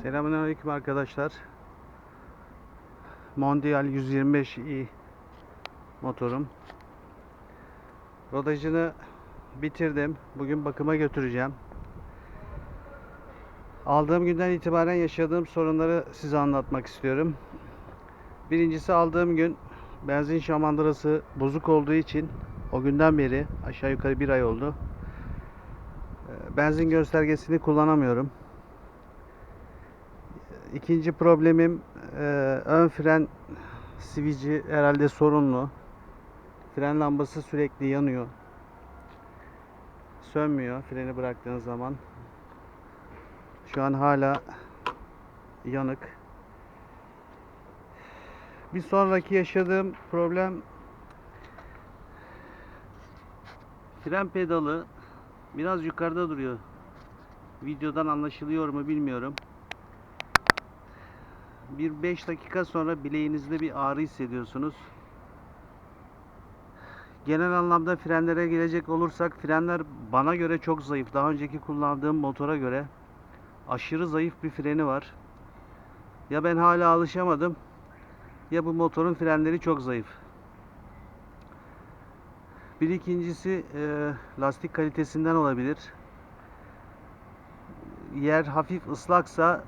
Selamünaleyküm arkadaşlar. Mondial 125i motorum. Rodajını bitirdim. Bugün bakıma götüreceğim. Aldığım günden itibaren yaşadığım sorunları size anlatmak istiyorum. Birincisi aldığım gün benzin şamandırası bozuk olduğu için o günden beri aşağı yukarı bir ay oldu. Ee, Benzin göstergesini kullanamıyorum. İkinci problemim e, ön fren sivici herhalde sorunlu. Fren lambası sürekli yanıyor. Sönmüyor freni bıraktığınız zaman. Şu an hala yanık. Bir sonraki yaşadığım problem fren pedalı biraz yukarıda duruyor. Videodan anlaşılıyor mu bilmiyorum. Bir 5 dakika sonra bileğinizde bir ağrı hissediyorsunuz. Genel anlamda frenlere gelecek olursak frenler bana göre çok zayıf. Daha önceki kullandığım motora göre aşırı zayıf bir freni var. Ya ben hala alışamadım ya bu motorun frenleri çok zayıf. Bir ikincisi e, lastik kalitesinden olabilir. Yer hafif ıslaksa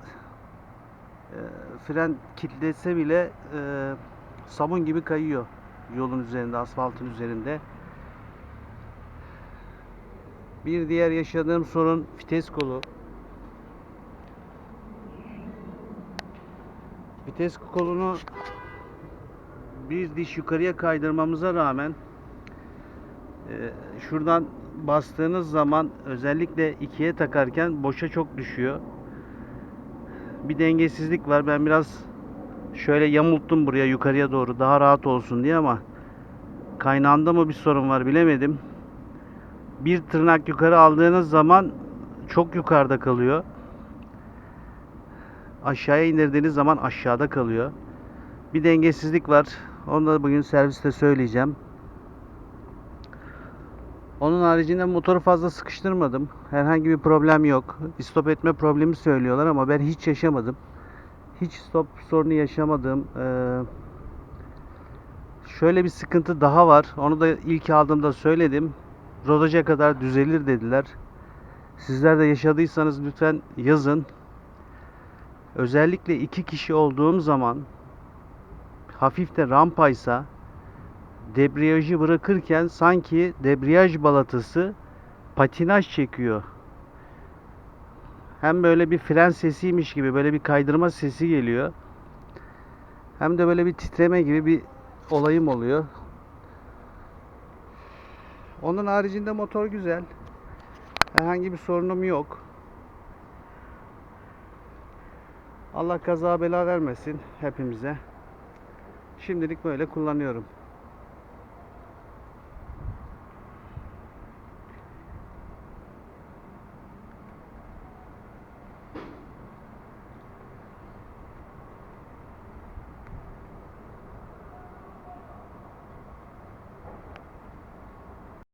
fren kilitletse bile e, sabun gibi kayıyor yolun üzerinde, asfaltın üzerinde. Bir diğer yaşadığım sorun vites kolu. Vites kolunu bir diş yukarıya kaydırmamıza rağmen e, şuradan bastığınız zaman özellikle ikiye takarken boşa çok düşüyor bir dengesizlik var. Ben biraz şöyle yamulttum buraya yukarıya doğru daha rahat olsun diye ama kaynağında mı bir sorun var bilemedim. Bir tırnak yukarı aldığınız zaman çok yukarıda kalıyor. Aşağıya indirdiğiniz zaman aşağıda kalıyor. Bir dengesizlik var. Onu da bugün serviste söyleyeceğim. Onun haricinde motoru fazla sıkıştırmadım. Herhangi bir problem yok. Stop etme problemi söylüyorlar ama ben hiç yaşamadım. Hiç stop sorunu yaşamadım. Ee, şöyle bir sıkıntı daha var. Onu da ilk aldığımda söyledim. Rodaja kadar düzelir dediler. Sizler de yaşadıysanız lütfen yazın. Özellikle iki kişi olduğum zaman hafif de rampaysa debriyajı bırakırken sanki debriyaj balatası patinaj çekiyor. Hem böyle bir fren sesiymiş gibi böyle bir kaydırma sesi geliyor. Hem de böyle bir titreme gibi bir olayım oluyor. Onun haricinde motor güzel. Herhangi bir sorunum yok. Allah kaza bela vermesin hepimize. Şimdilik böyle kullanıyorum.